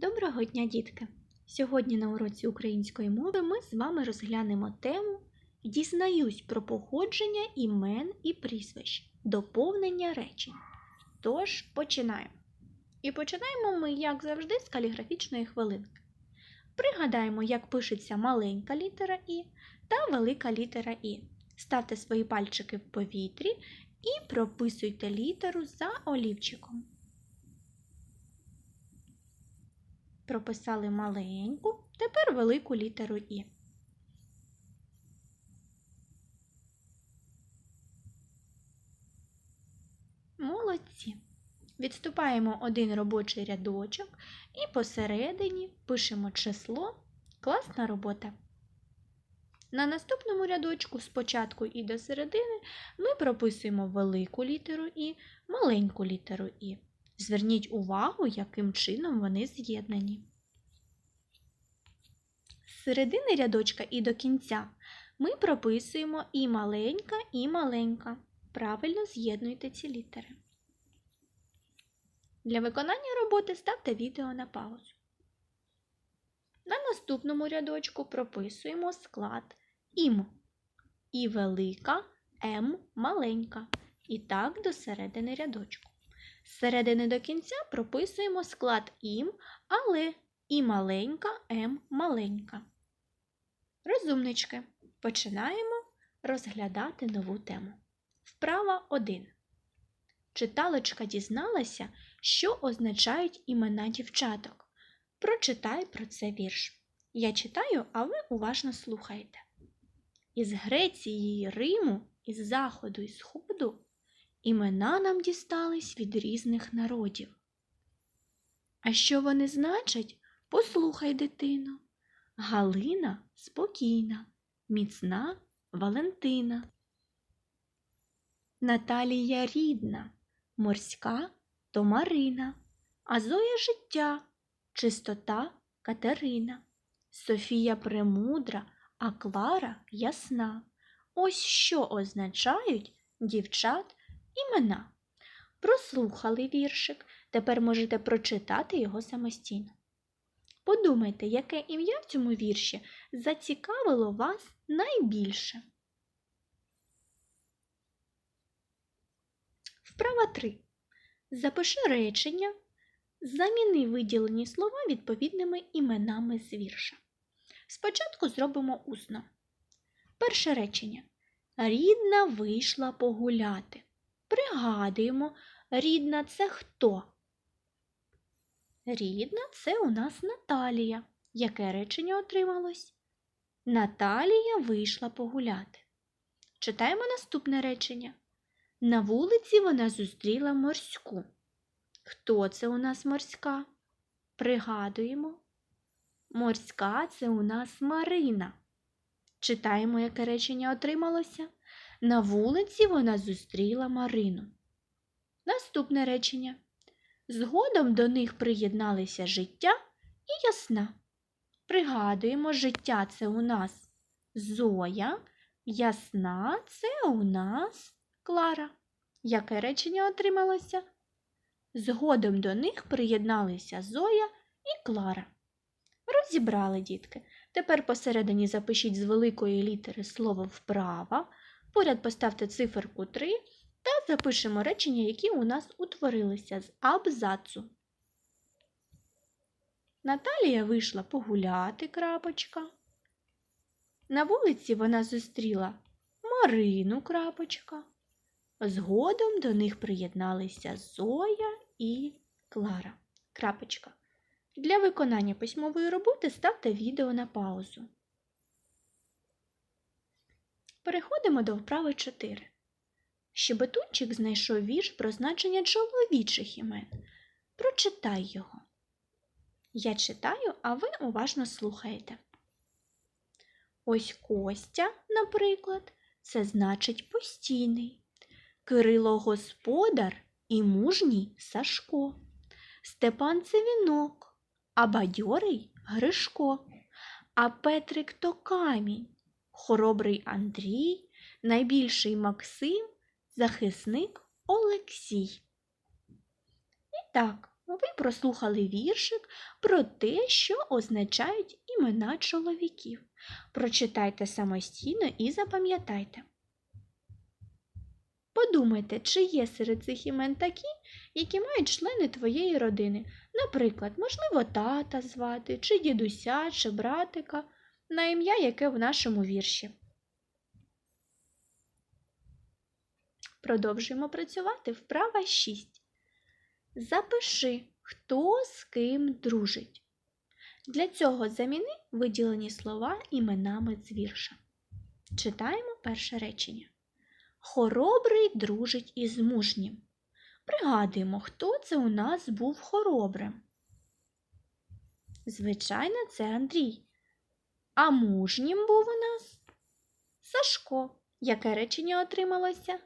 Доброго дня, дітки! Сьогодні на уроці української мови ми з вами розглянемо тему Дізнаюсь про походження імен і прізвищ, доповнення речень. Тож починаємо. І починаємо ми, як завжди, з каліграфічної хвилинки. Пригадаємо, як пишеться маленька літера І та велика літера І. Ставте свої пальчики в повітрі і прописуйте літеру за олівчиком. Прописали маленьку, тепер велику літеру І. Молодці. Відступаємо один робочий рядочок і посередині пишемо число. Класна робота. На наступному рядочку спочатку і до середини ми прописуємо велику літеру І, маленьку літеру І. Зверніть увагу, яким чином вони з'єднані. З середини рядочка і до кінця ми прописуємо і маленька, і маленька. Правильно з'єднуйте ці літери. Для виконання роботи ставте відео на паузу. На наступному рядочку прописуємо склад ім. І велика, М маленька. І так до середини рядочку. З середини до кінця прописуємо склад ім, але і маленька, М маленька. Розумнички. Починаємо розглядати нову тему. Вправа 1. Читалочка дізналася, що означають імена дівчаток. Прочитай про це вірш. Я читаю, а ви уважно слухайте. Із Греції й Риму, із заходу і сходу імена нам дістались від різних народів. А що вони значать? Послухай, дитино. Галина спокійна, міцна Валентина. Наталія рідна, морська то Марина, а Зоя життя, чистота Катерина, Софія премудра, а Клара ясна. Ось що означають дівчат імена. Прослухали віршик, тепер можете прочитати його самостійно. Подумайте, яке ім'я в цьому вірші зацікавило вас найбільше. Вправа 3. Запиши речення. Заміни виділені слова відповідними іменами з вірша. Спочатку зробимо усно. Перше речення. Рідна вийшла погуляти. Пригадуємо, рідна це хто? Рідна це у нас Наталія. Яке речення отрималось? Наталія вийшла погуляти. Читаємо наступне речення. На вулиці вона зустріла морську. Хто це у нас морська? Пригадуємо. Морська це у нас Марина. Читаємо, яке речення отрималося. На вулиці вона зустріла Марину. Наступне речення. Згодом до них приєдналися життя і ясна. Пригадуємо, життя це у нас Зоя, ясна це у нас Клара. Яке речення отрималося? Згодом до них приєдналися Зоя і Клара. Розібрали, дітки. Тепер посередині запишіть з великої літери слово вправа, поряд поставте циферку 3 та запишемо речення, які у нас утворилися з абзацу. Наталія вийшла погуляти крапочка. На вулиці вона зустріла Марину крапочка. Згодом до них приєдналися Зоя і Клара. Крапочка. Для виконання письмової роботи ставте відео на паузу. Переходимо до вправи 4. Щебетунчик знайшов вірш про значення чоловічих імен. Прочитай його. Я читаю, а ви уважно слухаєте. Ось Костя, наприклад, це значить постійний. Кирило господар і мужній Сашко. Степан це вінок, а бадьорий Гришко. А Петрик то камінь, хоробрий Андрій, найбільший Максим, захисник Олексій. І так, ви прослухали віршик про те, що означають імена чоловіків. Прочитайте самостійно і запам'ятайте. Подумайте, чи є серед цих імен такі, які мають члени твоєї родини. Наприклад, можливо, тата звати, чи дідуся, чи братика, на ім'я, яке в нашому вірші. Продовжуємо працювати. Вправа 6. Запиши, хто з ким дружить. Для цього заміни виділені слова іменами з вірша. Читаємо перше речення. Хоробрий дружить із мужнім. Пригадуємо, хто це у нас був хоробрим. Звичайно, це Андрій. А мужнім був у нас Сашко. Яке речення отрималося?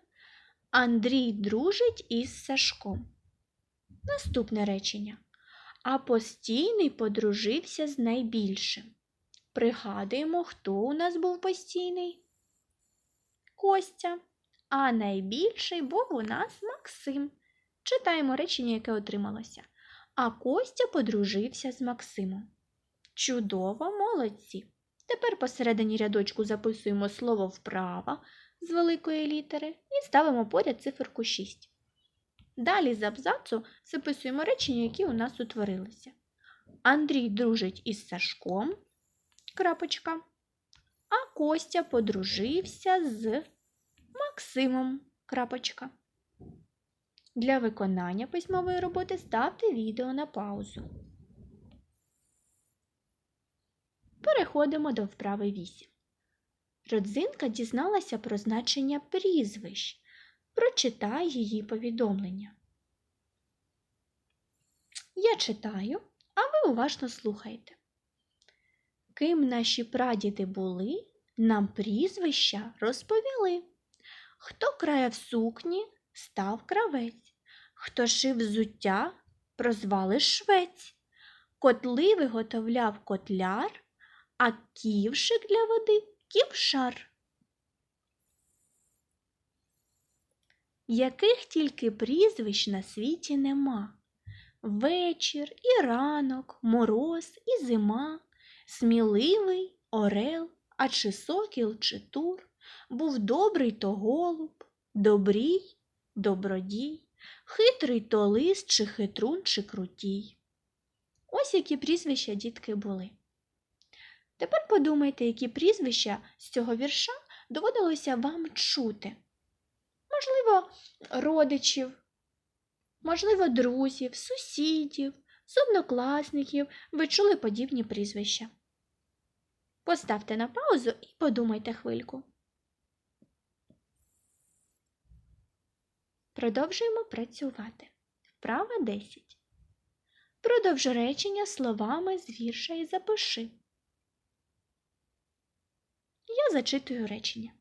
Андрій дружить із Сашком. Наступне речення. А постійний подружився з найбільшим. Пригадуємо, хто у нас був постійний? Костя. А найбільший був у нас Максим. Читаємо речення, яке отрималося. А Костя подружився з Максимом. Чудово, молодці. Тепер посередині рядочку записуємо слово вправо з великої літери і ставимо поряд циферку 6. Далі з абзацу записуємо речення, які у нас утворилися. Андрій дружить із Сашком. Крапочка. А Костя подружився з Максимом. Крапочка. Для виконання письмової роботи ставте відео на паузу. Переходимо до вправи 8. Родзинка дізналася про значення прізвищ. Прочитай її повідомлення. Я читаю, а ви уважно слухайте. Ким наші прадіди були, нам прізвища розповіли. Хто краяв сукні, став кравець, хто шив взуття, прозвали швець, котли виготовляв котляр, а ківшик для води ківшар. Яких тільки прізвищ на світі нема. Вечір і ранок, мороз і зима, сміливий орел, а чи сокіл, чи тур, був добрий то голуб, добрій, добродій, хитрий то лис, чи хитрун, чи крутій. Ось які прізвища дітки були. Тепер подумайте, які прізвища з цього вірша доводилося вам чути. Можливо, родичів, можливо, друзів, сусідів, однокласників ви чули подібні прізвища. Поставте на паузу і подумайте хвильку. Продовжуємо працювати. Вправа 10. Продовж речення словами з вірша і запиши. Я зачитую речення.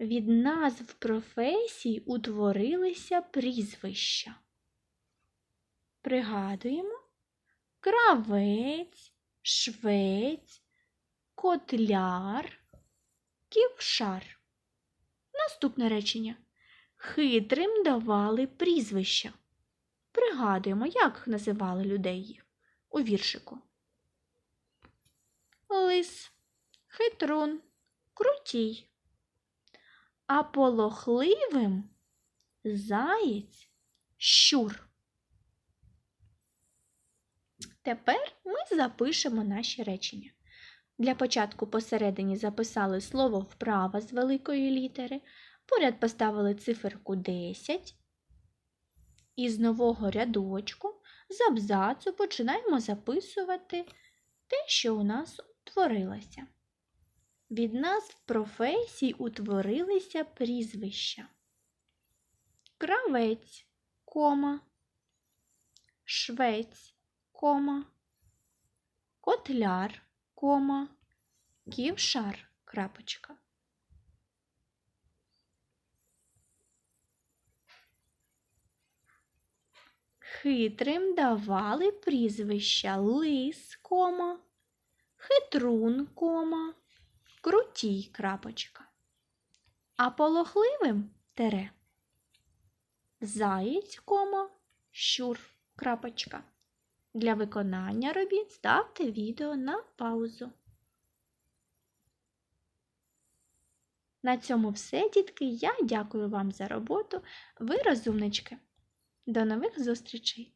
Від назв професій утворилися прізвища. Пригадуємо кравець, швець, котляр, ківшар. Наступне речення. Хитрим давали прізвища. Пригадуємо, як називали людей їх у віршику. Лис, хитрун, крутій. А полохливим заєць щур. Тепер ми запишемо наші речення. Для початку посередині записали слово вправа з великої літери, поряд поставили циферку 10. І з нового рядочку з абзацу починаємо записувати те, що у нас утворилося. Від назв професій утворилися прізвища. Кравець, кома, швець, кома, котляр, кома, ківшар, крапочка. Хитрим давали прізвища лис, кома, хитрун, кома, крутій крапочка. А полохливим тере. Заєць, кома, щур Крапочка. Для виконання робіт ставте відео на паузу. На цьому все, дітки. Я дякую вам за роботу. Ви розумнички. До нових зустрічей!